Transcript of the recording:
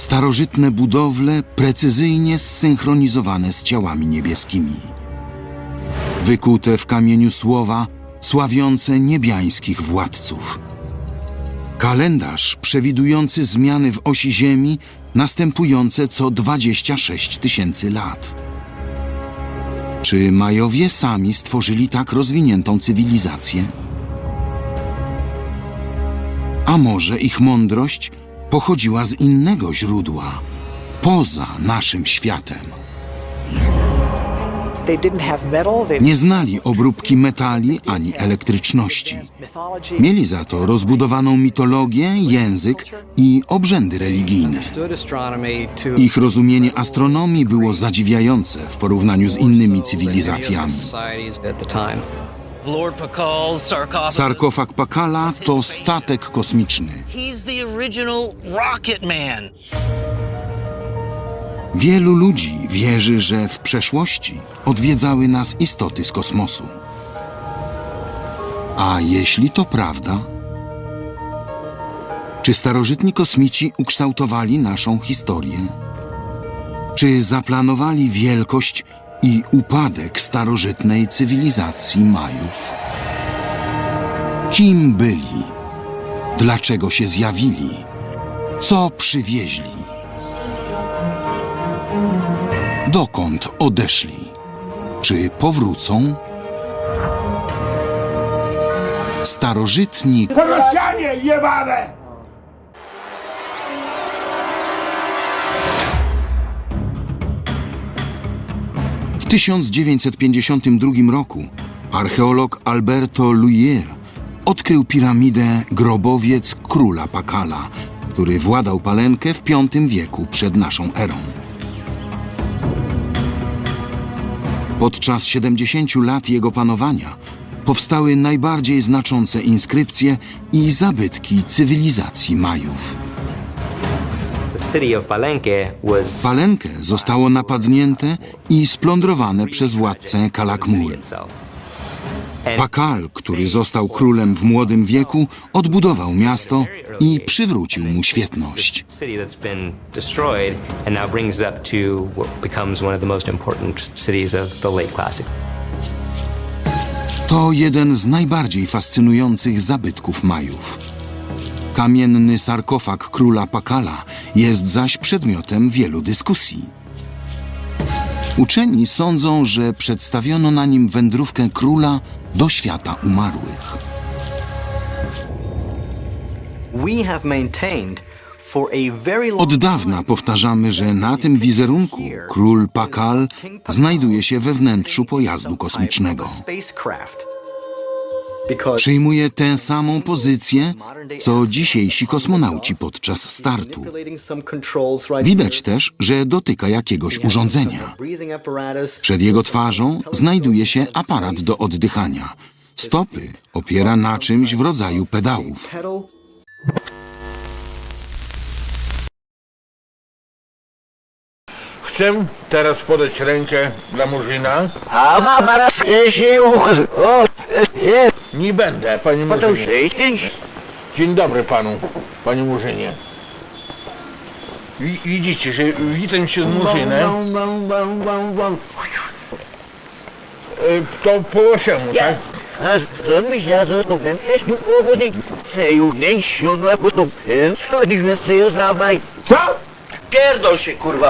Starożytne budowle precyzyjnie zsynchronizowane z ciałami niebieskimi. Wykute w kamieniu słowa sławiące niebiańskich władców. Kalendarz przewidujący zmiany w osi Ziemi następujące co 26 tysięcy lat. Czy Majowie sami stworzyli tak rozwiniętą cywilizację? A może ich mądrość pochodziła z innego źródła, poza naszym światem? Nie znali obróbki metali ani elektryczności. Mieli za to rozbudowaną mitologię, język i obrzędy religijne. Ich rozumienie astronomii było zadziwiające w porównaniu z innymi cywilizacjami. Sarkofag Pakala to statek kosmiczny. Wielu ludzi wierzy, że w przeszłości odwiedzały nas istoty z kosmosu. A jeśli to prawda, czy starożytni kosmici ukształtowali naszą historię? Czy zaplanowali wielkość i upadek starożytnej cywilizacji Majów? Kim byli? Dlaczego się zjawili? Co przywieźli? Dokąd odeszli? Czy powrócą? Starożytni Rosjanie jebane! 1952 roku archeolog Alberto Luyer odkrył piramidę grobowiec króla Pakala, który władał Palenkę w V wieku przed naszą erą. Podczas 70 lat jego panowania powstały najbardziej znaczące inskrypcje i zabytki cywilizacji Majów. Palenque zostało napadnięte i splądrowane przez władcę Kalakmul. itself. Pakal, który został królem w młodym wieku, odbudował miasto i przywrócił mu świetność. To jeden z najbardziej fascynujących zabytków Majów. Kamienny sarkofag króla Pakala jest zaś przedmiotem wielu dyskusji. Uczeni sądzą, że przedstawiono na nim wędrówkę króla do świata umarłych. Od dawna powtarzamy, że na tym wizerunku król Pakal znajduje się we wnętrzu pojazdu kosmicznego. Przyjmuje tę samą pozycję, co dzisiejsi kosmonauci podczas startu. Widać też, że dotyka jakiegoś urządzenia. Przed jego twarzą znajduje się aparat do oddychania. Stopy opiera na czymś w rodzaju pedałów. Chcę teraz podać rękę dla Murzyna. A raz się o, jest, Nie będę, panie Murzynie. Dzień dobry panu, panie Murzynie. Wi- Widzicie, że witam się z Murzynem. Bum, bum, bum, bum, bum. E, To po łosiemu, tak? A co mi się za to ten jest mi kłopotnik. Seju, nie siódma, bo to jest, to nie wiem, co jest na maj. Co? Pierdol się, kurwa.